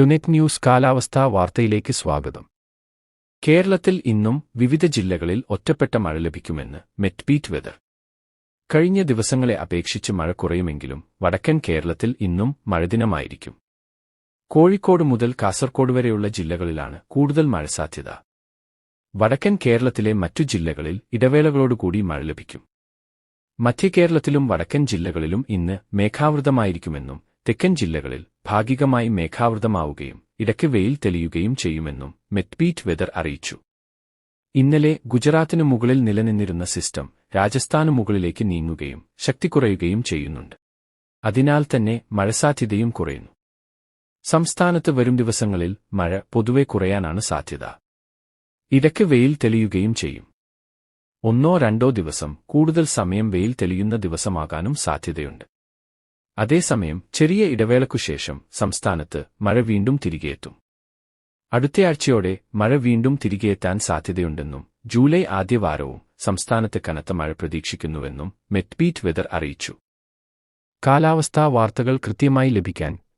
ടുനെറ്റ് news കാലാവസ്ഥാ വാർത്തയിലേക്ക് സ്വാഗതം. കേരളത്തിൽ ഇന്നും വിവിധ ജില്ലകളിൽ ഒറ്റപ്പെട്ട മഴ ലഭിക്കുമെന്ന് മെറ്റ്ബീറ്റ് വെതർ. കഴിഞ്ഞ ദിവസങ്ങളെ അപേക്ഷിച്ച് മഴ കുറയുമെങ്കിലും വടക്കൻ കേരളത്തിൽ ഇന്നും മഴദിനമായിരിക്കും. കോഴിക്കോട് മുതൽ കാസർകോട് വരെയുള്ള ജില്ലകളിലാണ് കൂടുതൽ മഴ സാധ്യത. വടക്കൻ കേരളത്തിലെ മറ്റു ജില്ലകളിൽ ഇടവേളകളോടുകൂടി മഴ ലഭിക്കും. മധ്യ കേരളത്തിലും വടക്കൻ ജില്ലകളിലും ഇന്ന് മേഘാവൃതമായിരിക്കുമെന്നും തെക്കൻ ജില്ലകളിൽ ഭാഗികമായി മേഘാവൃതമാവുകയും ഇടയ്ക്ക് വെയിൽ തെളിയുകയും ചെയ്യുമെന്നും മെറ്റ്ബീറ്റ് വെതർ അറിയിച്ചു. ഇന്നലെ ഗുജറാത്തിനു മുകളിൽ നിലനിന്നിരുന്ന സിസ്റ്റം രാജസ്ഥാനു മുകളിലേക്ക് നീങ്ങുകയും ശക്തി കുറയുകയും ചെയ്യുന്നുണ്ട്. അതിനാൽ തന്നെ മഴസാധ്യതയും കുറയുന്നു. സംസ്ഥാനത്ത് വരും ദിവസങ്ങളിൽ മഴ പൊതുവെ കുറയാനാണ് സാധ്യത. ഇടയ്ക്ക് വെയിൽ തെളിയുകയും ചെയ്യും. ഒന്നോ രണ്ടോ ദിവസം കൂടുതൽ സമയം വെയിൽ തെളിയുന്ന ദിവസമാകാനും സാധ്യതയുണ്ട്. അതേസമയം ചെറിയ ഇടവേളയ്ക്കുശേഷം സംസ്ഥാനത്ത് മഴ വീണ്ടും തിരികെയെത്തും അടുത്തയാഴ്ചയോടെ മഴ വീണ്ടും തിരികെയെത്താൻ സാധ്യതയുണ്ടെന്നും ജൂലൈ ആദ്യവാരവും സംസ്ഥാനത്ത് കനത്ത മഴ പ്രതീക്ഷിക്കുന്നുവെന്നും മെറ്റ്ബീറ്റ് വെതർ അറിയിച്ചു. കാലാവസ്ഥാ വാർത്തകൾ കൃത്യമായി ലഭിക്കാൻ